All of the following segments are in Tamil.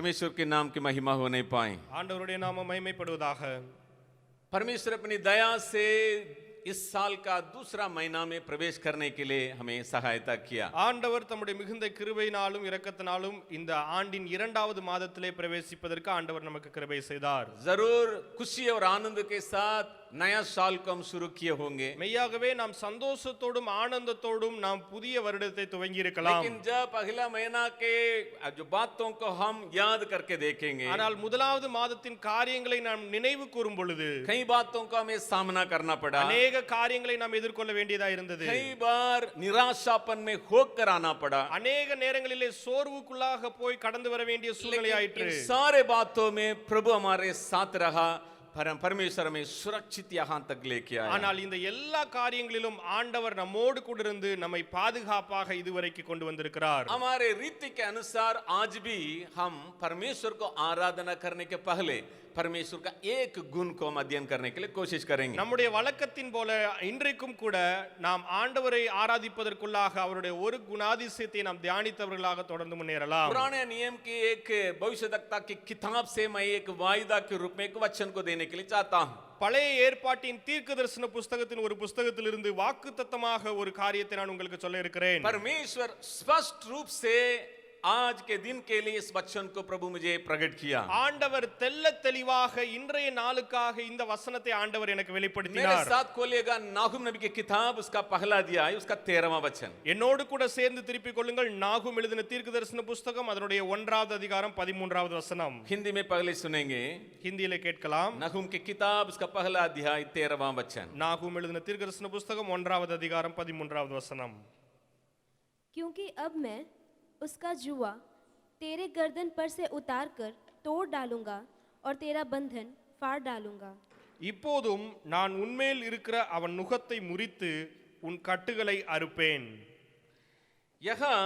परमेश्वर के नाम की महिमा हो नहीं पाए ஆண்டவருடைய நாம மகிமைப்படுவதாக परमेश्वर अपनी दया से इस साल का दूसरा महीना में प्रवेश करने के लिए हमें सहायता किया ஆண்டவர் தம்முடைய மிகுந்த கிருபையினாலும் இரக்கத்தினாலும் இந்த ஆண்டின் இரண்டாவது மாதத்திலே பிரவேசிப்பதற்கு ஆண்டவர் நமக்கு கிருபை செய்தார் जरूर खुशी और आनंद के साथ नया साल को हम शुरू किए होंगे மெய்யாகவே நாம் சந்தோஷத்தோடும் ஆனந்தத்தோடும் நாம் புதிய வருடத்தை துவங்கி இருக்கலாம் लेकिन जब अगला महीना के जो बातों को हम याद करके देखेंगे ஆனால் முதலாவது மாதத்தின் காரியங்களை நாம் நினைவு கூறும் பொழுது कई बातों का हमें सामना करना पड़ा அநேக காரியங்களை நாம் எதிர்கொள்ள வேண்டியதா இருந்தது कई बार निराशापन में होकर आना पड़ा அநேக நேரங்களிலே சோர்வுக்குள்ளாக போய் கடந்து வர வேண்டிய சூழ்நிலை ஆயிற்று इन सारे बातों में प्रभु हमारे साथ रहा परम परमेश्वर हमें सुरक्षित यहाँ तक लेके आया ஆனால் இந்த எல்லா காரியங்களிலும் ஆண்டவர் நம்மோடு கூட இருந்து நம்மை பாதுகாப்பாக இதுவரைக்கு கொண்டு வந்திருக்கிறார் हमारे रीति के अनुसार आज भी हम परमेश्वर को आराधना करने के पहले परमेश्वर का एक गुण को हम अध्ययन करने के लिए कोशिश करेंगे நம்முடைய வழக்கத்தின் போல இன்றைக்கும் கூட நாம் ஆண்டவரை ஆராதிப்பதற்குள்ளாக அவருடைய ஒரு குணாதிசயத்தை நாம் தியானித்தவர்களாக தொடர்ந்து முன்னேறலாம் पुराने नियम की एक भविष्यवक्ता की किताब से मैं एक वायदा के रूप में एक वचन को देने के लिए चाहता हूँ பழைய ஏற்பாட்டின் தீர்க்க தரிசன புஸ்தகத்தின் ஒரு புஸ்தகத்திலிருந்து வாக்கு தத்தமாக ஒரு காரியத்தை நான் உங்களுக்கு சொல்ல இருக்கிறேன் परमेश्वर स्पष्ट रूप से आज के दिन के लिए इस वचन को प्रभु मुझे प्रकट किया ஆண்டவர் தெல்ல தெளிவாக இன்றைய நாளுக்காக இந்த வசனத்தை ஆண்டவர் எனக்கு मेरे வெளிப்படுத்தினார் साथ खोलिएगा नाहुम नबी की किताब उसका पहला दिया है उसका तेरहवा वचन என்னோடு கூட சேர்ந்து திருப்பிக் கொள்ளுங்கள் நாகும் எழுதின தீர்க்க தரிசன புஸ்தகம் அதனுடைய ஒன்றாவது அதிகாரம் பதிமூன்றாவது வசனம் हिंदी में पहले सुनेंगे ஹிந்தியில கேட்கலாம் नहुम की किताब उसका पहला अध्याय तेरहवा वचन நாகும் எழுதின தீர்க்க தரிசன புஸ்தகம் ஒன்றாவது அதிகாரம் பதிமூன்றாவது வசனம் क्योंकि अब मैं उसका जुआ तेरे गर्दन पर से उतार कर तोड़ डालूंगा और तेरा बंधन फाड़ डालूंगा இப்போதும் நான் உன்மேல் இருக்கிற அவன் நுகத்தை முறித்து உன் கட்டுகளை அறுப்பேன் यहाँ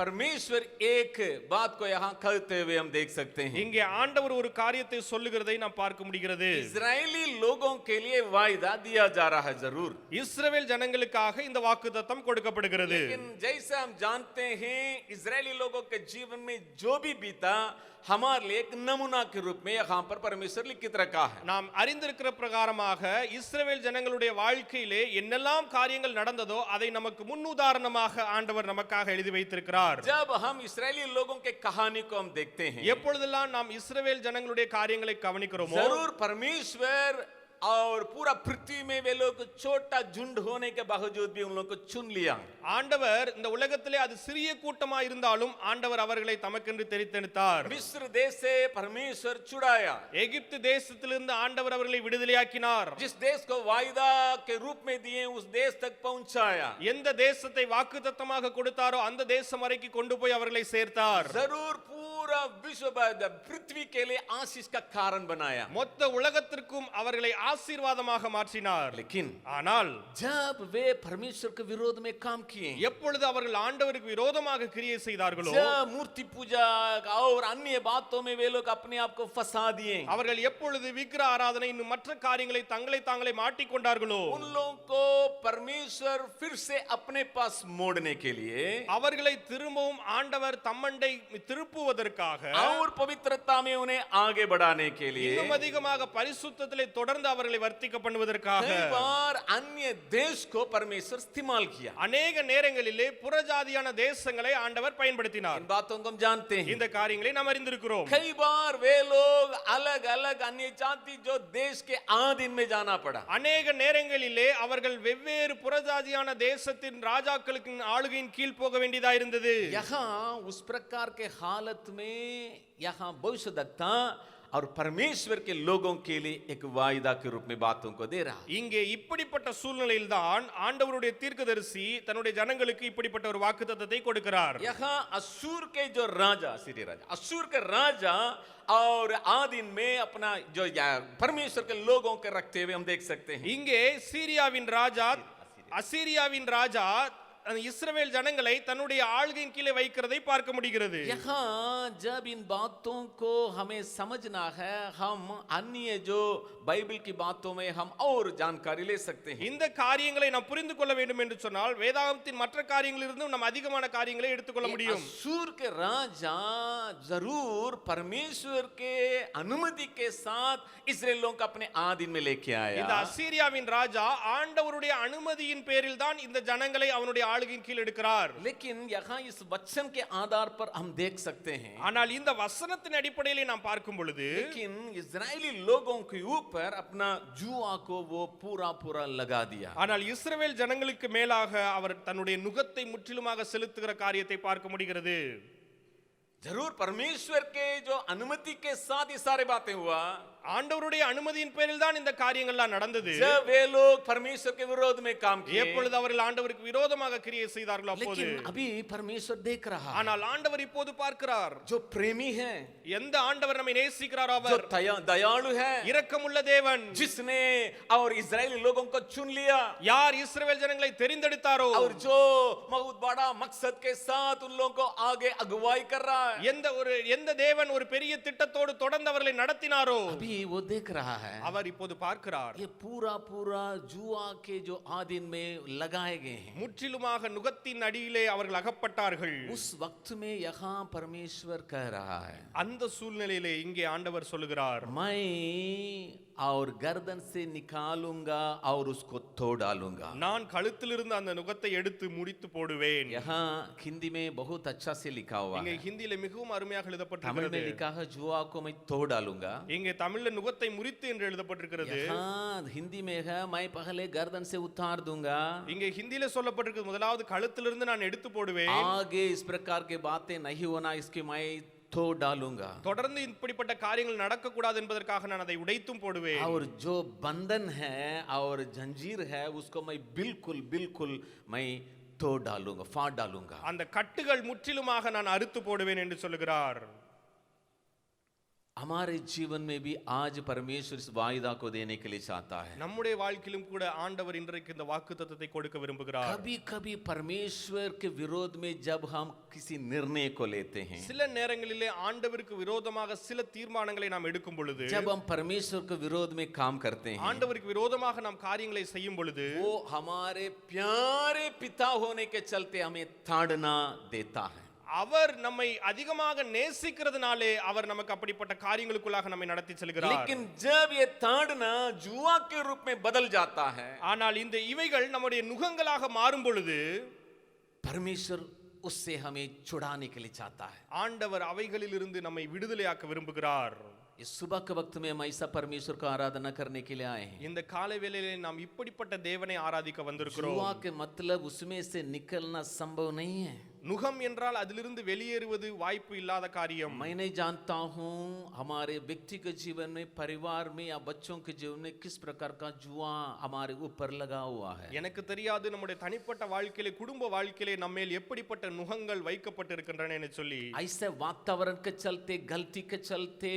பரமேஸ்வர் ஏக் பாத் கோ யஹான் கருத்தே ஹம் தேக் சக்தே ஹை. இங்கே ஆண்டவர் ஒரு காரியத்தை சொல்லுகிறதை நாம் பார்க்க முடிகிறது. இஸ்ரேலி லோகோ கே லியே வாய்தா தியா ஜா ரஹா ஜரூர். இஸ்ரேல் ஜனங்களுக்காக இந்த வாக்குத்தத்தம் கொடுக்கப்படுகிறது. லேக்கின் ஜைசா ஹம் ஜானதே ஹை இஸ்ரேலி லோகோ கே ஜீவன் மே ஜோ பி பீதா हमारे लिए एक नमूना के रूप में यहाँ पर परमेश्वर लिखित रखा है நாம் அறிந்திருக்கிற பிரகாரமாக இஸ்ரவேல் ஜனங்களுடைய வாழ்க்கையிலே என்னெல்லாம் காரியங்கள் நடந்ததோ அதை நமக்கு முன்னுதாரணமாக ஆண்டவர் நமக்காக எழுதி வைத்திருக்கிறார் जब हम इसराइली लोगों के कहानी को हम देखते हैं எப்பொழுதெல்லாம் நாம் இஸ்ரவேல் ஜனங்களுடைய காரியங்களை கவனிக்கிறோமோ जरूर परमेश्वर और पूरा पृथ्वी में वे लोग छोटा झुंड होने के बावजूद भी उन लोगों को चुन लिया ஆண்டவர் இந்த உலகத்திலே அது சிறிய கூட்டமா இருந்தாலும் ஆண்டவர் அவர்களை தமக்கென்று தெரித்தெடுத்தார் मिस्र देश से परमेश्वर छुड़ाया எகிப்து தேசத்திலிருந்து ஆண்டவர் அவர்களை விடுதலையாக்கினார் जिस देश को वायदा के रूप में दिए उस देश तक पहुंचाया எந்த தேசத்தை வாக்குத்தத்தமாக கொடுத்தாரோ அந்த தேசம் வரைக்கும் கொண்டு போய் அவர்களை சேர்த்தார் जरूर पूरा विश्व ब- पृथ्वी के लिए आशीष का कारण बनाया மொத்த உலகத்திற்கும் அவர்களை ஆசீர்வாதமாக மாற்றினார் लेकिन ஆனால் जब वे परमेश्वर के विरोध में काम किए எப்பொழுது அவர்கள் ஆண்டவருக்கு விரோதமாக கிரியை செய்தார்களோ जब मूर्ति पूजा और अन्य बातों में वे लोग अपने आप को फंसा दिए அவர்கள் எப்பொழுது விக்கிர ஆராதனை இன்னும் மற்ற காரியங்களை தங்களை தாங்களே மாட்டிக்கொண்டார்களோ उन लोगों को परमेश्वर फिर से अपने पास मोड़ने के लिए அவர்களை திரும்பவும் ஆண்டவர் தம்மண்டை திருப்புவதற்காக और पवित्रता में उन्हें आगे बढ़ाने के लिए இன்னும் அதிகமாக பரிசுத்தத்திலே தொடர்ந்து அவர்களை வர்த்திக்க பண்ணுவதற்காக कई बार अन्य देश को परमेश्वर इस्तेमाल किया அநேக நேரங்களிலே புறஜாதியான தேசங்களை ஆண்டவர் பயன்படுத்தினார் इन बातों को हम जानते हैं இந்த காரியங்களை நாம் அறிந்திருக்கிறோம் कई बार वे लोग अलग अलग अन्य जाति जो देश के आधीन में जाना पड़ा அநேக நேரங்களிலே அவர்கள் வெவ்வேறு புறஜாதியான தேசத்தின் ராஜாக்களுக்கு ஆளுகையின் கீழ் போக வேண்டியதா இருந்தது यहाँ उस प्रकार के हालत में यहाँ भविष्यदत्ता और परमेश्वर के लोगों के लिए एक वायदा के रूप में बातों को दे रहा है இங்கே இப்படிப்பட்ட சூழ்நிலையில்தான் ஆண்டவருடைய தீர்க்கதரிசி தன்னுடைய ஜனங்களுக்கு இப்படிப்பட்ட ஒரு வாக்குத்தத்தத்தை கொடுக்கிறார் यहाँ असुर के जो राजा सीरी राजा असुर के राजा और आदिन में अपना जो या- परमेश्वर के लोगों के रखते हुए हम देख सकते हैं இங்கே சீரியாவின் ராஜா அசீரியாவின் ராஜா அந்த இஸ்ரவேல் ஜனங்களை தன்னுடைய ஆள்கையின் கீழே வைக்கிறதை பார்க்க முடிகிறது यहाँ जब इन बातों को हमें समझना है हम अन्य जो बाइबल की बातों में हम और जानकारी ले सकते हैं இந்த காரியங்களை நாம் புரிந்து கொள்ள வேண்டும் என்று சொன்னால் வேதாகமத்தின் மற்ற காரியங்களிலிருந்தும் நாம் அதிகமான காரியங்களை எடுத்துக்கொள்ள ये முடியும் असूर के राजा जरूर परमेश्वर के अनुमति के साथ इसराइलों को अपने आधीन में लेके இந்த आया அசீரியாவின் ராஜா ஆண்டவருடைய அனுமதியின் பேரில் தான் இந்த ஜனங்களை அவனுடைய ஆளுகையின் கீழ் எடுக்கிறார் लेकिन यहाँ इस वचन के आधार पर हम देख सकते हैं ஆனால் இந்த வசனத்தின் அடிப்படையிலே நாம் பார்க்கும் பொழுது लेकिन इजरायली लोगों के ऊपर अपना जुआ को वो पूरा पूरा लगा दिया ஆனால் இஸ்ரவேல் ஜனங்களுக்கு மேலாக அவர் தன்னுடைய நுகத்தை முற்றிலுமாக செலுத்துகிற காரியத்தை பார்க்க முடிகிறது जरूर परमेश्वर के जो अनुमति के साथ ये सारे बातें हुआ ஆண்டவருடைய அனுமதியின் பேரில் தான் இந்த காரியங்கள்லாம் நடந்தது जब वे लोग परमेश्वर के विरोध में काम किए எப்பொழுது அவர்கள் ஆண்டவருக்கு விரோதமாக கிரியை செய்தார்களோ அப்போது लेकिन अभी परमेश्वर देख रहा है ஆனால் ஆண்டவர் இப்போது பார்க்கிறார் जो प्रेमी है எந்த ஆண்டவர் நம்மை நேசிக்கிறாரோ जो அவர் दया, दयालु है இரக்கமுள்ள தேவன் जिसने और इजरायली लोगों को चुन लिया யார் இஸ்ரவேல் ஜனங்களை தெரிந்தெடுத்தாரோ और जो बहुत बड़ा मकसद के साथ उन लोगों को आगे अगुवाई कर रहा है எந்த ஒரு எந்த தேவன் ஒரு பெரிய திட்டத்தோடு தொடர்ந்து அவர்களை நடத்தினாரோ अभी वो देख रहा है அவர் இப்போது பார்க்கிறார் ये पूरा पूरा जुआ के जो आधीन में लगाए गए हैं முற்றிலுமாக நுகத்தின் அடியிலே அவர்கள் அகப்பட்டார்கள் उस वक्त में यहाँ परमेश्वर कह रहा है அந்த சூழ்நிலையிலே இங்கே ஆண்டவர் சொல்லுகிறார் मैं और गर्दन से निकालूंगा और उसको तोड़ डालूंगा நான் கழுத்திலிருந்து அந்த நுகத்தை எடுத்து முடித்து போடுவேன் यहाँ हिंदी में बहुत अच्छा से लिखा हुआ இங்கே है ஹிந்தியில மிகவும் அருமையாக तमिल में எழுதப்பட்டிருக்கிறது लिखा है जुआ को मैं तोड़ डालूंगा இங்கே தமிழ்ல நுகத்தை முறித்து என்று எழுதப்பட்டிருக்கிறது यहाँ हिंदी में है मैं पहले गर्दन से उतार दूंगा இங்கே ஹிந்தியில சொல்லப்பட்டிருக்கு முதலாவது கழுத்திலிருந்து நான் எடுத்து போடுவேன் आगे इस प्रकार के बातें नहीं होना इसकी मैं तोड़ डालूंगा தொடர்ந்து இப்படிப்பட்ட காரியங்கள் நடக்கக்கூடாது என்பதற்காக நான் அதை உடைத்தும் போடுவேன் और जो बंधन है और जंजीर है उसको मैं बिल्कुल बिल्कुल मैं तोड़ डालूंगा फाड़ डालूंगा அந்த கட்டுகள் முற்றிலுமாக நான் அறுத்து போடுவேன் என்று சொல்லுகிறார் हमारे जीवन में भी आज परमेश्वर इस वायदा को देने के लिए चाहता है நம்முடைய வாழ்க்கையிலும் கூட ஆண்டவர் இன்றைக்கு இந்த வாக்கு தத்தத்தை கொடுக்க விரும்புகிறார் कभी कभी परमेश्वर के विरोध में जब हम किसी निर्णय को लेते हैं சில நேரங்களிலே ஆண்டவருக்கு விரோதமாக சில தீர்மானங்களை நாம் எடுக்கும் பொழுது जब हम परमेश्वर के विरोध में काम करते हैं ஆண்டவருக்கு விரோதமாக நாம் காரியங்களை செய்யும் பொழுது वो हमारे प्यारे पिता होने के चलते हमें ताड़ना देता है அவர் நம்மை அதிகமாக நேசிக்கிறதுனாலே அவர் நமக்கு அப்படிப்பட்ட காரியங்களுக்குள்ளாக நம்மை நடத்தி செல்கிறார் लेकिन जब ये ताड़ना जुआ के रूप में बदल जाता है ஆனால் இந்த இவைகள் நம்முடைய நுகங்களாக மாறும் பொழுது परमेश्वर उससे हमें छुड़ाने के लिए चाहता है ஆண்டவர் அவைகளிலிருந்து நம்மை விடுதலையாக்க விரும்புகிறார் इस सुबह के वक्त में हम ऐसा परमेश्वर को आराधना करने के लिए आए हैं இந்த காலை வேளையிலே நாம் இப்படிப்பட்ட தேவனை ஆராதிக்க வந்திருக்கிறோம் जुआ के मतलब उसमें से निकलना संभव नहीं है நுகம் என்றால் அதிலிருந்து வெளியேறுவது வாய்ப்பு இல்லாத காரியம் मैं नहीं जानता हूँ हमारे व्यक्तिगत जीवन में परिवार में या बच्चों के जीवन में किस प्रकार का जुआ हमारे ऊपर लगा हुआ है எனக்கு தெரியாது நம்முடைய தனிப்பட்ட வாழ்க்கையிலே குடும்ப வாழ்க்கையிலே நம்மேல் எப்படிப்பட்ட நுகங்கள் வைக்கப்பட்டிருக்கின்றன என்று சொல்லி ऐसे वातावरण के चलते गलती के चलते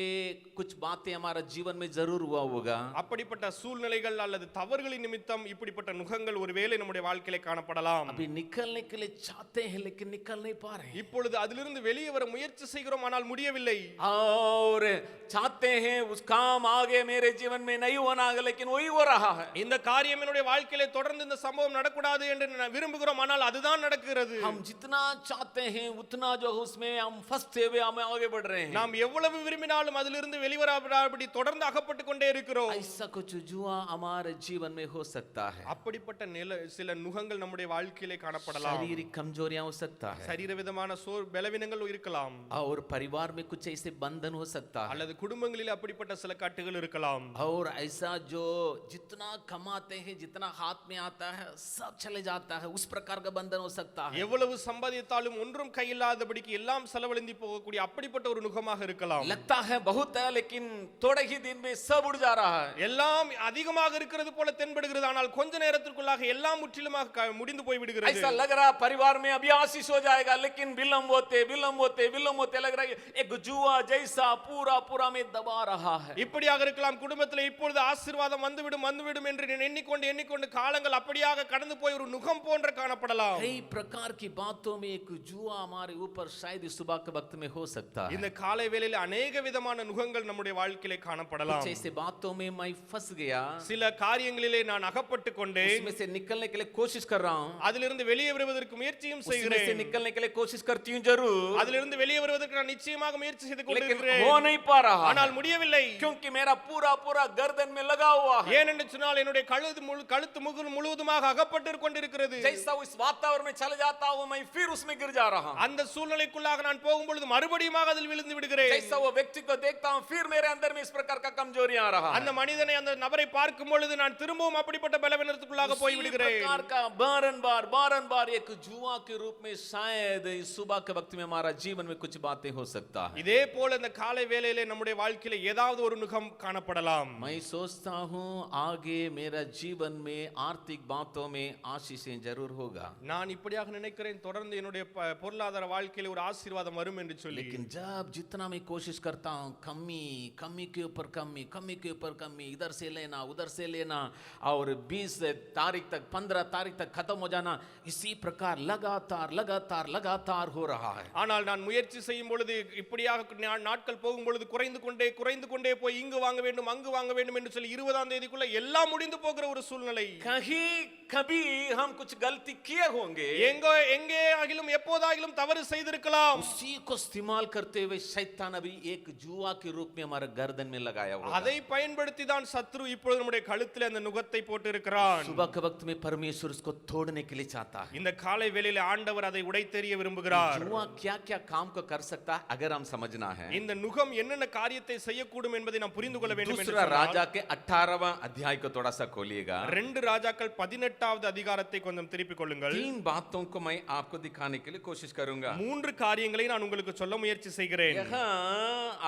कुछ बातें हमारा जीवन में जरूर हुआ होगा அப்படிப்பட்ட சூழ்நிலைகள் அல்லது தவறுகளின் நிமித்தம் இப்படிப்பட்ட நுகங்கள் ஒருவேளை நம்முடைய வாழ்க்கையிலே காணப்படலாம் अभी निकलने के लिए चाहते हैं लेकिन निकल नहीं पा रहे हैं இப்பொழுது அதிலிருந்து வெளியே வர முயற்சி செய்கிறோம் ஆனால் முடியவில்லை और चाहते हैं उस काम आगे मेरे जीवन में नहीं होना है लेकिन वही हो रहा है இந்த காரியம் என்னுடைய வாழ்க்கையிலே தொடர்ந்து இந்த சம்பவம் நடக்கூடாது என்று நான் விரும்புகிறோம் ஆனால் அதுதான் நடக்கிறது हम जितना चाहते हैं उतना जो है उसमें हम फंसते हुए हम आगे बढ़ रहे हैं நாம் எவ்வளவு விரும்பினாலும் அதிலிருந்து வெளிவராபடி தொடர்ந்து அகப்பட்டு கொண்டே இருக்கிறோம் ऐसा कुछ जुआ हमारे जीवन में हो सकता है அப்படிப்பட்ட நில சில நுகங்கள் நம்முடைய வாழ்க்கையிலே காணப்படலாம் शारीरिक कमजोरियां हो सकता है சரீர விதமான சோர் பலவீனங்கள் இருக்கலாம் और परिवार में कुछ ऐसे बंधन हो सकता है அல்லது குடும்பங்களில் அப்படிப்பட்ட சில கட்டுகள் இருக்கலாம் और ऐसा जो जितना कमाते हैं जितना हाथ में आता है सब चले जाता है उस प्रकार का बंधन हो सकता है எவ்வளவு சம்பாதித்தாலும் ஒன்றும் கையில்லாதபடிக்கு எல்லாம் செலவழிந்து போகக்கூடிய அப்படிப்பட்ட ஒரு நுகமாக இருக்கலாம் लगता है बहुत है लेकिन थोड़े ही दिन में सब उड़ जा रहा है எல்லாம் அதிகமாக இருக்கிறது போல தென்படுகிறது ஆனால் கொஞ்ச நேரத்திற்குள்ளாக எல்லாம் முற்றிலுமாக க- முடிந்து போய் விடுகிறது ऐसा लग रहा परिवार में अभी आशीष हो जाएगा लेकिन विलंब होते विलंब होते विलंब होते लग रहा है एक जुआ जैसा पूरा पूरा में दबा रहा है இப்படியாக இருக்கலாம் குடும்பத்தில் இப்பொழுது ஆசீர்வாதம் வந்துவிடும் வந்துவிடும் என்று நீ எண்ணிக்கொண்டு எண்ணிக்கொண்டு காலங்கள் அப்படியாக கடந்து போய் ஒரு நுகம் போன்ற காணப்படலாம் कई प्रकार की बातों में एक जुआ हमारे ऊपर शायद इस सुबह के वक्त में हो सकता है இந்த காலை வேளையில் அநேக விதமான நுகங்கள் நம்முடைய வாழ்க்கையிலே காணப்படலாம் कुछ ऐसे बातों में मैं फंस गया சில காரியங்களிலே நான் அகப்பட்டு கொண்டேன் उसमें से निकलने के लिए कोशिश कर रहा हूँ அதிலிருந்து வெளியே வருவதற்கு முயற்சியும் उसमें से செய்கிறேன் निकलने के लिए कोशिश करती हूँ जरूर அதிலிருந்து வெளியே வருவதற்கு நான் நிச்சயமாக முயற்சி செய்து लेकिन கொண்டிருக்கிறேன் हो नहीं पा रहा है। ஆனால் முடியவில்லை क्योंकि मेरा पूरा पूरा गर्दन में लगा हुआ है ஏனென்று சொன்னால் என்னுடைய கழுத்து முழு கழுத்து முழு முழுவதுமாக அகப்பட்டு கொண்டிருக்கிறது जैसा उस वातावरण में चले जाता हूँ मैं फिर उसमें गिर जा रहा हूँ அந்த சூழ்நிலைக்குள்ளாக நான் போகும் பொழுது மறுபடியும் அதில் விழுந்து விடுகிறேன் जैसा वो व्यक्ति को देखता हूँ फिर मेरे अंदर में इस प्रकार का कमजोरी आ रहा है அந்த மனிதனை அந்த நபரை பார்க்கும் பொழுது நான் திரும்பவும் அப்படிப்பட்ட பலவீனத்துக்குள்ளாக போய் उसी விடுகிறேன் प्रकार का बारन बार बारन बार एक जुआ के रूप में शायद इस सुबह के वक्त में हमारा जीवन में कुछ बातें हो सकता है இதே போல இந்த காலை வேளையிலே நம்முடைய வாழ்க்கையில ஏதாவது ஒரு நுகம் காணப்படலாம் मैं सोचता हूँ आगे मेरा जीवन में आर्थिक बातों में आशीषें जरूर होगा நான் இப்படியாக நினைக்கிறேன் தொடர்ந்து என்னுடைய ப- பொருளாதார வாழ்க்கையில ஒரு ஆசீர்வாதம் வரும் என்று சொல்லி लेकिन जब जितना मैं कोशिश करता हूँ कमी कमी के ऊपर कमी कमी के ऊपर कमी इधर से लेना उधर से लेना और 20 तारीख तक 15 तारीख तक खत्म हो जाना इसी प्रकार लगातार लगातार लगातार हो रहा है ஆனால் நான் முயற்சி செய்யும் பொழுது இப்படியாக நா- நாட்கள் போகும் பொழுது குறைந்து கொண்டே குறைந்து கொண்டே போய் இங்கு வாங்க வேண்டும் அங்கு வாங்க வேண்டும் என்று சொல்லி இருபதாம் தேதிக்குள்ள எல்லாம் முடிந்து போகிற ஒரு சூழ்நிலை कहीं कभी हम कुछ गलती किए होंगे எங்கோ எங்கே ஆகிலும் எப்போதாகிலும் தவறு செய்திருக்கலாம் उसी को इस्तेमाल करते हुए शैतान अभी एक जुआ के रूप में हमारे गर्दन में लगाया हुआ है। அதை பயன்படுத்தி தான் சத்ரு இப்பொழுது நம்முடைய கழுத்தில் அந்த நுகத்தை போட்டு இருக்கிறான் सुबह के वक्त में परमेश्वर उसको तोड़ने के लिए चाहता है இந்த காலை வேளையில ஆண்டவர் அதை உடைத்தெறிய விரும்புகிறார் जुआ क्या क्या काम को कर सकता है अगर हम समझना है இந்த நுகம் என்னென்ன காரியத்தை செய்யக்கூடும் என்பதை நாம் புரிந்து கொள்ள வேண்டும் என்று दूसरा சொன்னால், राजा के 18वां अध्याय को थोड़ा सा खोलिएगा ரெண்டு ராஜாக்கள் பதினெட்டாவது அதிகாரத்தை கொஞ்சம் திருப்பிக் கொள்ளுங்கள் तीन बातों को मैं आपको दिखाने के लिए कोशिश करूंगा மூன்று காரியங்களை நான் உங்களுக்கு சொல்ல முயற்சி செய்கிறேன் यहाँ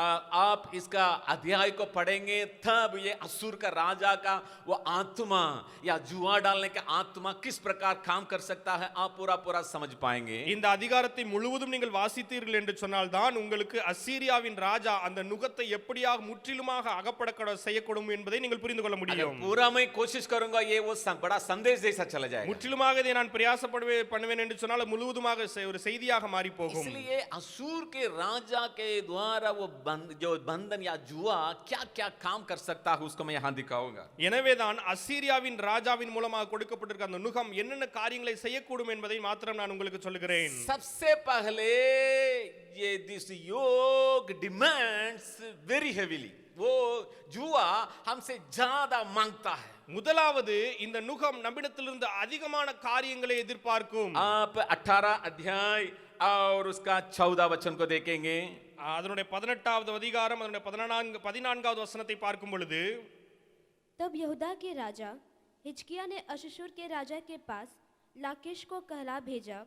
आ- आप इसका अध्याय को पढ़ेंगे तब ये असुर का राजा का वो आत्मा या जुआ डालने का आत्मा किस प्रकार काम कर सकता है आप पूरा पूरा समझ पाएंगे இந்த அதிகாரத்தை முழுவதும் நீங்கள் வாசித்தீர்கள் என்று சொன்னால் தான் உங்களுக்கு அசீரியாவின் ராஜா அந்த நுகத்தை எப்படியாக முற்றிலுமாக அகப்பட செய்யக்கூடும் என்பதை நீங்கள் புரிந்து கொள்ள अगर முடியும் पूरा मैं कोशिश करूंगा ये वो स- बड़ा संदेश जैसा चला जाएगा முற்றிலுமாக இதை நான் பிரயாசப்படுவே பண்ணுவேன் என்று சொன்னால் முழுவதுமாக செ- ஒரு செய்தியாக மாறி போகும் इसलिए असुर के राजा के द्वारा वो बंद जो बंधन या जुआ क्या क्या काम कर सकता है उसको मैं यहाँ दिखाऊंगा எனவேதான் அசீரியாவின் ராஜாவின் மூலமாக கொடுக்கப்பட்டிருக்க அந்த நுகம் என்னென்ன காரியங்களை செய்யக்கூடும் என்பதை மாத்திரம் நான் உங்களுக்கு சொல்லுகிறேன் सबसे पहले ये दिस योग डिमांड्स वेरी हेवीली वो जुआ हमसे ज्यादा मांगता है முதலாவது இந்த நுகம் நம்மிடத்திலிருந்து அதிகமான காரியங்களை எதிர்பார்க்கும் आप 18 अध्याय और उसका 14 वचन को देखेंगे அதனுடைய பதினெட்டாவது அதிகாரம் அதனுடைய பதினான்கு பதினான்காவது வசனத்தை பார்க்கும் பொழுது तब यहूदा के राजा हिजकिया ने अशशुर के राजा के पास लाकेश को कहला भेजा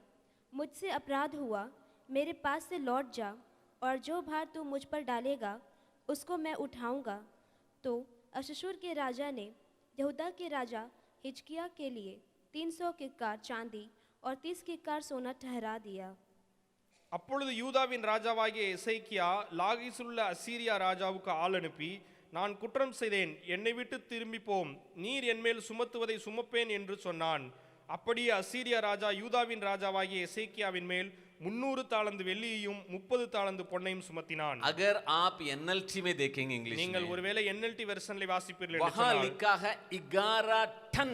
मुझसे अपराध हुआ मेरे पास से लौट जा और जो भार तू मुझ पर डालेगा उसको मैं उठाऊंगा तो अशशुर के राजा ने यहूदा के राजा हिजकिया के लिए तीन सौ किक्कार चांदी और तीस किक्कार सोना ठहरा दिया அப்பொழுது யூதாவின் ராஜாவாகிய எசேக்கியா லாகிசுள்ள அசீரியா ராஜாவுக்கு ஆள் அனுப்பி நான் குற்றம் செய்தேன் என்னை விட்டு திரும்பி போம் நீர் என்மேல் சுமத்துவதை சுமப்பேன் என்று சொன்னான் அப்படியே அசீரியா ராஜா யூதாவின் ராஜாவாகிய எசேக்கியாவின் மேல் முன்னூறு தாளந்து வெள்ளியையும் முப்பது தாளந்து பொன்னையும் சுமத்தினான் अगर आप एनएलटी में देखेंगे इंग्लिश நீங்கள் में ஒருவேளை என்எல்டி வெர்ஷன்ல வாசிப்பீர்கள் என்று वहां சொன்னால், लिखा है 11 टन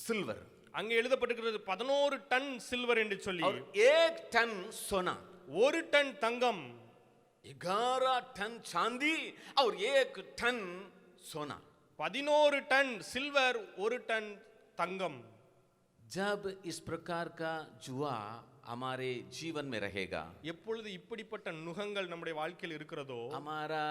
सिल्वर அங்கே எழுதப்பட்டிருக்கிறது பதினோரு டன் சில்வர் என்று சொல்லி और एक टन सोना ஒரு டன் தங்கம் ग्यारह टन चांदी और एक टन सोना பதினோரு டன் சில்வர் ஒரு டன் தங்கம் ஜப் இஸ் பிரகார் கா ஜுவா அமாரே ஜீவன் மே ரஹேகா எப்பொழுது இப்படிப்பட்ட நுகங்கள் நம்முடைய வாழ்க்கையில் இருக்கிறதோ அமாரா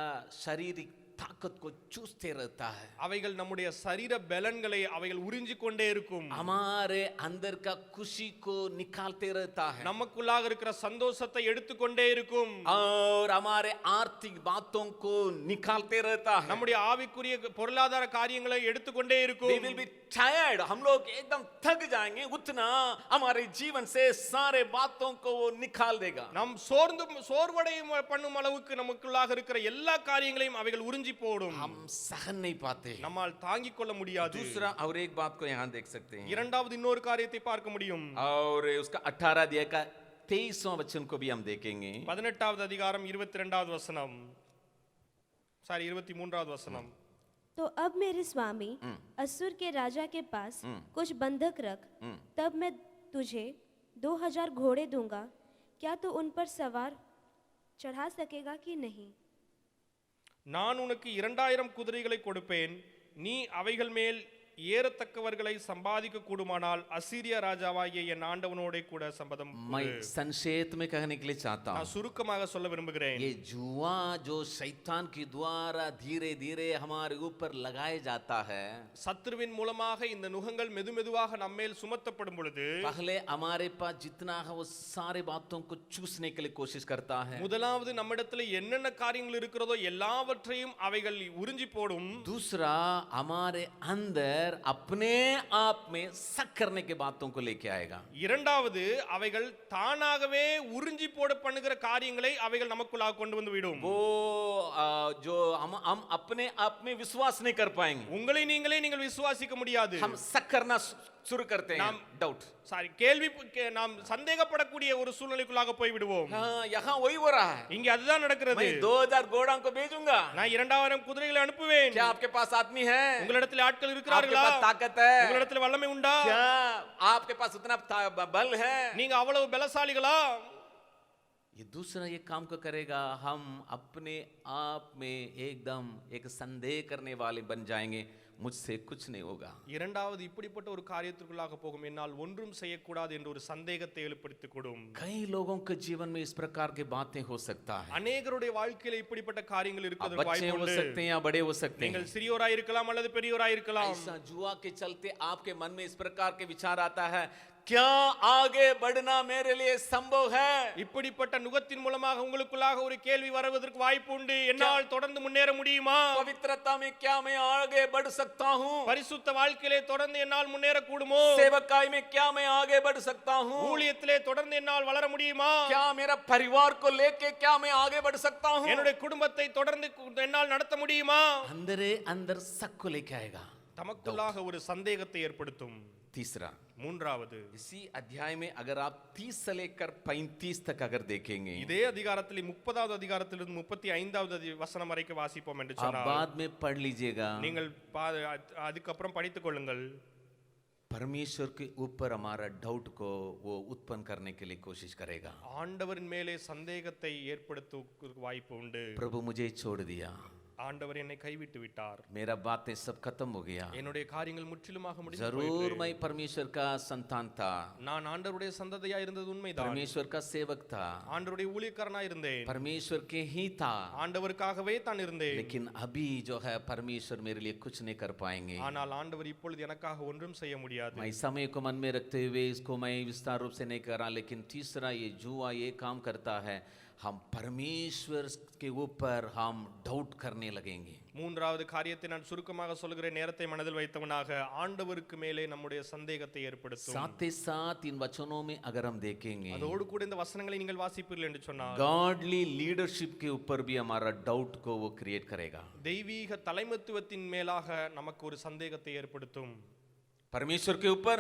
சரீரிக் ताकत को चूसते रहता है அவைகள் நம்முடைய சரீர பலன்களை அவைகள் உறிஞ்சிக் கொண்டே இருக்கும் हमारे अंदर का खुशी को निकालते रहता है நமக்குள்ளாக இருக்கிற சந்தோஷத்தை எடுத்துக்கொண்டே இருக்கும் और हमारे आर्थिक बातों को निकालते रहता है நம்முடைய ஆவிக்குரிய பொருளாதார காரியங்களை எடுத்துக்கொண்டே we இருக்கும் will be टायर्ड हम लोग एकदम थक जाएंगे उतना हमारे जीवन से सारे बातों को वो निकाल देगा நம் சோர்ந்து சோர்வடையும் பண்ணும் அளவுக்கு நமக்குள்ளாக இருக்கிற எல்லா காரியங்களையும் அவைகள் உறிஞ்சி போடும் हम सहन नहीं पाते நம்மால் தாங்கிக் கொள்ள முடியாது दूसरा और एक बात को यहाँ देख सकते हैं இரண்டாவது இன்னொரு காரியத்தை பார்க்க முடியும் और उसका अठारह अध्याय का तेईसवां वचन को भी हम देखेंगे பதினெட்டாவது அதிகாரம் இருபத்தி ரெண்டாவது வசனம் சாரி இருபத்தி மூன்றாவது வசனம் तो अब मेरे स्वामी असुर के राजा के पास कुछ बंधक रख तब मैं तुझे दो हजार घोड़े दूंगा क्या तू उन पर सवार चढ़ा सकेगा कि नहीं நான் உனக்கு இரண்டாயிரம் குதிரைகளை கொடுப்பேன் நீ அவைகள் மேல் ஏறத்தக்கவர்களை சம்பாதிக்க கூடுமானால் அசீரியா ராஜாவாகிய என் ஆண்டவனோட கூட சம்பதம் मैं संक्षेप में कहने के लिए चाहता हूँ நான் சுருக்கமாக சொல்ல விரும்புகிறேன் ये जुआ जो शैतान के द्वारा धीरे धीरे हमारे ऊपर लगाया जाता है சத்துருவின் மூலமாக இந்த நுகங்கள் மெதுமெதுவாக நம்மேல் சுமத்தப்படும் பொழுது पहले हमारे पास जितना है वो सारे बातों को चूसने के लिए कोशिश करता है முதலாவது நம்மிடத்துல என்னென்ன காரியங்கள் இருக்கிறதோ எல்லாவற்றையும் அவைகள் உறிஞ்சி போடும் दूसरा हमारे अंदर अपने आप में शक करने के बातों को लेके आएगा இரண்டாவது அவைகள் தானாகவே உறிஞ்சி போட பண்ணுகிற காரியங்களை அவைகள் நமக்குள்ளாக கொண்டு வந்து விடும் वो आ, जो हम हम अपने आप में विश्वास नहीं कर पाएंगे உங்களை நீங்களே நீங்கள் விசுவாசிக்க முடியாது हम शक करना शु- शुरू करते हैं नाम- डाउट சாரி கேள்வி கே- நாம் சந்தேகப்படக்கூடிய ஒரு சூழ்நிலைக்குள்ளாக போய் விடுவோம் हाँ यहाँ वही हो रहा है இங்க அதுதான் நடக்கிறது मैं दो हजार घोड़ा को भेजूंगा நான் இரண்டாயிரம் குதிரைகளை அனுப்புவேன் क्या आपके पास आदमी है உங்களிடத்தில் ஆட்கள் आपके இருக்கிறார்களா पास ताकत है உங்களிடத்தில் வல்லமை உண்டா क्या आपके पास उतना ता- ब- बल है நீங்க அவ்வளவு பலசாலிகளா ये दूसरा ये काम को करेगा हम अपने आप में एकदम एक संदेह करने वाले बन जाएंगे मुझसे कुछ नहीं होगा இரண்டாவது இப்படிப்பட்ட ஒரு காரியத்திற்குள்ளாக போகும் என்னால் ஒன்றும் செய்யக்கூடாது என்று ஒரு சந்தேகத்தை ஏற்படுத்திக் கொடும் कई लोगों के जीवन में इस प्रकार की बातें हो सकता है அநேகருடைய வாழ்க்கையில இப்படிப்பட்ட காரியங்கள் आप இருக்கிறது बच्चे வாய்ப்பு हो உண்டு सकते हैं या बड़े हो सकते हैं நீங்கள் சிறியோராய் இருக்கலாம் அல்லது பெரியோராய் இருக்கலாம் ऐसा जुआ के चलते आपके मन में इस प्रकार के विचार आता है கியா ஆகே படுனா மேரலே சம்பவ இப்படிப்பட்ட நுகத்தின் மூலமாக உங்களுக்குள்ளாக ஒரு கேள்வி வருவதற்கு வாய்ப்பு உண்டு. என்னால் தொடர்ந்து முன்னேற முடியுமா? பவித்ரதாமே கியாமே ஆகே படு சக்தா ஹூம் பரிசுத்த வாழ்க்கையிலே தொடர்ந்து என்னால் முன்னேற கூடுமோ சேவக்காய்மே கியாமே ஆகே படு சக்தா ஹூம் ஊழியத்திலே தொடர்ந்து என்னால் வளர முடியுமா? கியா மேரா பரிவார் கோ லேக்கே கியாமே ஆகே படு சக்தா ஹூம் என்னுடைய குடும்பத்தை தொடர்ந்து என்னால் நடத்த முடியுமா? அந்தரே அந்தர் சக்குலைக்காயகா. தமக்குள்ளாக ஒரு சந்தேகத்தை ஏற்படுத்தும். तीसरा மூன்றாவது इसी अध्याय में अगर आप 30 से लेकर 35 तक अगर देखेंगे இதே அதிகாரத்தில் முப்பதாவது அதிகாரத்திலிருந்து முப்பத்தி ஐந்தாவது அதி- வசனம் வரைக்கும் வாசிப்போம் என்று आप சொன்னார் बाद में पढ़ लीजिएगा நீங்கள் பா- அ- அதுக்கப்புறம் படித்துக் கொள்ளுங்கள் परमेश्वर के ऊपर हमारा डाउट को वो उत्पन्न करने के लिए कोशिश करेगा ஆண்டவரின் மேலே சந்தேகத்தை ஏற்படுத்த வாய்ப்பு உண்டு प्रभु मुझे छोड़ दिया ஆண்டவர் என்னை கைவிட்டு விட்டார் मेरा बातें सब खत्म हो गया என்னுடைய காரியங்கள் முற்றிலுமாக முடிந்து जरूर போயிற்று. मैं परमेश्वर का संतान था நான் ஆண்டவருடைய சந்ததியா இருந்தது உண்மைதான் परमेश्वर का सेवक था ஆண்டவருடைய ஊழியக்காரனா இருந்தேன் परमेश्वर के ही था ஆண்டவருக்காகவே தான் இருந்தேன் लेकिन अभी जो है परमेश्वर मेरे लिए कुछ नहीं कर पाएंगे ஆனால் ஆண்டவர் இப்பொழுது எனக்காக ஒன்றும் செய்ய முடியாது मैं समय को मन में रखते हुए इसको मैं विस्तार रूप से नहीं कर रहा लेकिन तीसरा ये जुआ ये काम करता है हम परमेश्वर के ऊपर हम डाउट करने लगेंगे மூன்றாவது காரியத்தை நான் சுருக்கமாக சொல்கிறேன் நேரத்தை மனதில் வைத்தவனாக ஆண்டவருக்கு மேலே நம்முடைய சந்தேகத்தை ஏற்படுத்தும் साथ ही साथ इन वचनों में अगर हम देखेंगे அதோடு கூட இந்த வசனங்களை நீங்கள் வாசிப்பீர்கள் என்று சொன்னார் गॉडली लीडरशिप के ऊपर भी हमारा डाउट को वो क्रिएट करेगा தெய்வீக தலைமத்துவத்தின் மேலாக நமக்கு ஒரு சந்தேகத்தை ஏற்படுத்தும் परमेश्वर के ऊपर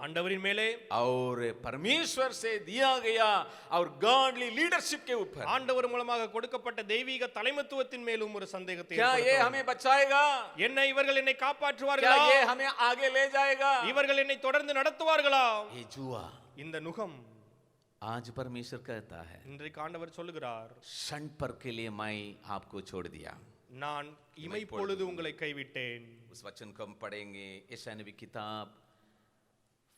ஆண்டவரின் மேலே और परमेश्वर से दिया गया और गॉडली लीडरशिप के ऊपर ஆண்டவர் மூலமாக கொடுக்கப்பட்ட தெய்வீக தலைமத்துவத்தின் மேலும் ஒரு சந்தேகத்தை क्या ये ஏற்படுத்தும். हमें बचाएगा என்ன இவர்கள் என்னை क्या காப்பாற்றுவார்களா ये हमें आगे ले जाएगा இவர்கள் என்னை தொடர்ந்து நடத்துவார்களா ये जुआ இந்த நுகம் आज परमेश्वर कहता है இன்றைக்கு ஆண்டவர் சொல்லுகிறார் क्षण पर के लिए मैं आपको छोड़ दिया நான் இமை பொழுது உங்களை கைவிட்டேன் उस वचन को हम पढ़ेंगे ईशान नबी किताब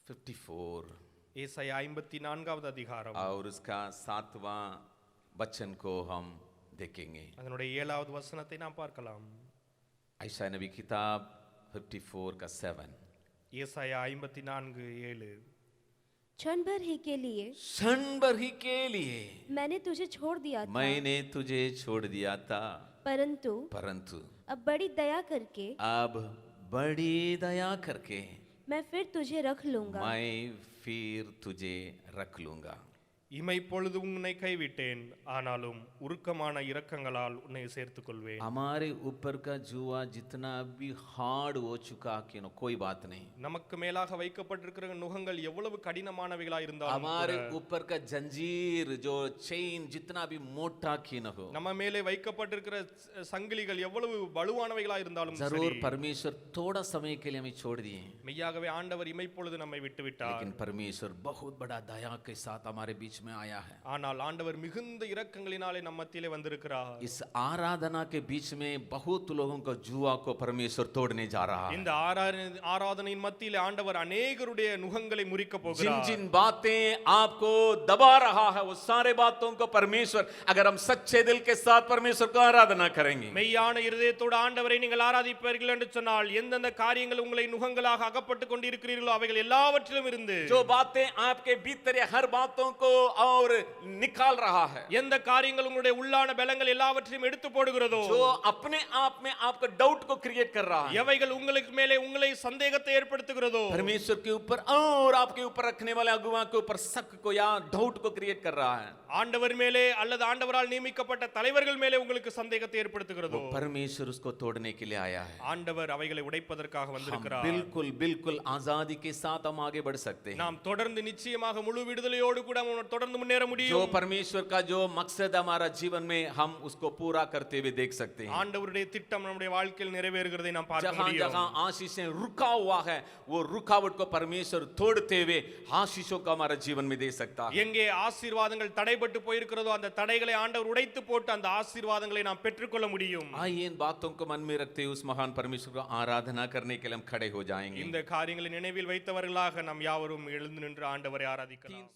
54 ஏசாயா ஐம்பத்தி நான்காவது அதிகாரம் और उसका सातवां वचन को हम देखेंगे அதனுடைய ஏழாவது வசனத்தை நாம் பார்க்கலாம் ईशा नबी किताब 54 का 7 ஏசாயா ஐம்பத்தி நான்கு ஏழு क्षण भर ही के लिए क्षण भर ही के लिए मैंने तुझे छोड़ दिया था मैंने तुझे छोड़ दिया था परंतु परंतु अब बड़ी दया करके अब बड़ी दया करके मैं फिर तुझे रख लूँगा। मैं फिर तुझे रख लूँगा। இமைப்பொழுது உன்னை கைவிட்டேன் ஆனாலும் உருக்கமான இரக்கங்களால் உன்னை சேர்த்துக் கொள்வேன் हमारे ऊपर का जुआ जितना भी हार्ड हो चुका कि नो कोई बात नहीं நமக்கு மேலாக வைக்கப்பட்டிருக்கிற நுகங்கள் எவ்வளவு கடினமானவைகளா இருந்தாலும் हमारे ऊपर का जंजीर जो चेन जितना भी मोटा की न हो நம்ம மேலே வைக்கப்பட்டிருக்கிற ச- சங்கிலிகள் எவ்வளவு வலுவானவைகளா இருந்தாலும் சரி जरूर परमेश्वर थोड़ा समय के लिए हमें छोड़ दिए மெய்யாகவே ஆண்டவர் இமைப்பொழுது நம்மை விட்டுவிட்டார் लेकिन परमेश्वर बहुत बड़ा दया के साथ हमारे बीच में आया है ஆனால் ஆண்டவர் மிகுந்த இரக்கங்களினாலே நம்ம மத்தியிலே வந்திருக்கிறார் इस आराधना के बीच में बहुत लोगों को जुआ को परमेश्वर तोड़ने जा रहा है இந்த ஆராதனை ஆராதனையின் மத்தியிலே ஆண்டவர் அநேகருடைய நுகங்களை முறிக்க जिन போகிறார் जिन बातें आपको दबा रहा है वो सारे बातों को परमेश्वर अगर हम सच्चे दिल के साथ परमेश्वर को आराधना करेंगे மெய்யான இருதயத்தோடு ஆண்டவரை நீங்கள் ஆராதிப்பீர்கள் என்று சொன்னால் எந்தெந்த காரியங்கள் உங்களை நுகங்களாக அகப்பட்டு கொண்டிருக்கிறீர்களோ அவைகள் எல்லாவற்றிலும் இருந்து जो बातें आपके भीतर या हर बातों को और निकाल रहा है எந்த காரியங்கள் உங்களுடைய உள்ளான பலங்கள் எல்லாவற்றையும் எடுத்து போடுகிறதோ जो अपने आप में आपको डाउट को क्रिएट कर रहा है எவைகள் உங்களுக்கு மேலே உங்களை சந்தேகத்தை ஏற்படுத்துகிறதோ परमेश्वर के ऊपर और आपके ऊपर रखने वाले अगुआ के ऊपर शक को या डाउट को क्रिएट कर रहा है ஆண்டவர் மேலே அல்லது ஆண்டவரால் நியமிக்கப்பட்ட தலைவர்கள் மேலே உங்களுக்கு சந்தேகத்தை ஏற்படுத்துகிறதோ परमेश्वर उसको तोड़ने के लिए आया है ஆண்டவர் அவைகளை உடைப்பதற்காக हम வந்திருக்கிறார் बिल्कुल बिल्कुल आजादी के साथ हम आगे बढ़ सकते हैं நாம் தொடர்ந்து நிச்சயமாக முழு விடுதலையோடு கூட நம்ம தொடர்ந்து முன்னேற जो முடியும் परमेश्वर का जो मकसद है हमारा जीवन में हम उसको पूरा करते हुए देख सकते हैं ஆண்டவருடைய திட்டம் நம்முடைய வாழ்க்கையில் நிறைவேறுகிறதை நாம் பார்க்க जहां முடியும் जहां आशीषें रुका हुआ है वो रुकावट को परमेश्वर तोड़ते हुए आशीषों को हमारा जीवन में दे सकता है எங்கே ஆசீர்வாதங்கள் தடைபட்டு போயிருக்கிறதோ அந்த தடைகளை ஆண்டவர் உடைத்து போட்டு அந்த ஆசீர்வாதங்களை நாம் பெற்றுக்கொள்ள முடியும் आइए इन बातों को मन में रखते हुए उस महान परमेश्वर को आराधना करने के लिए हम खड़े हो जाएंगे இந்த காரியங்களை நினைவில் வைத்தவர்களாக நாம் யாவரும் எழுந்து நின்று ஆண்டவரை ஆராதிக்கலாம்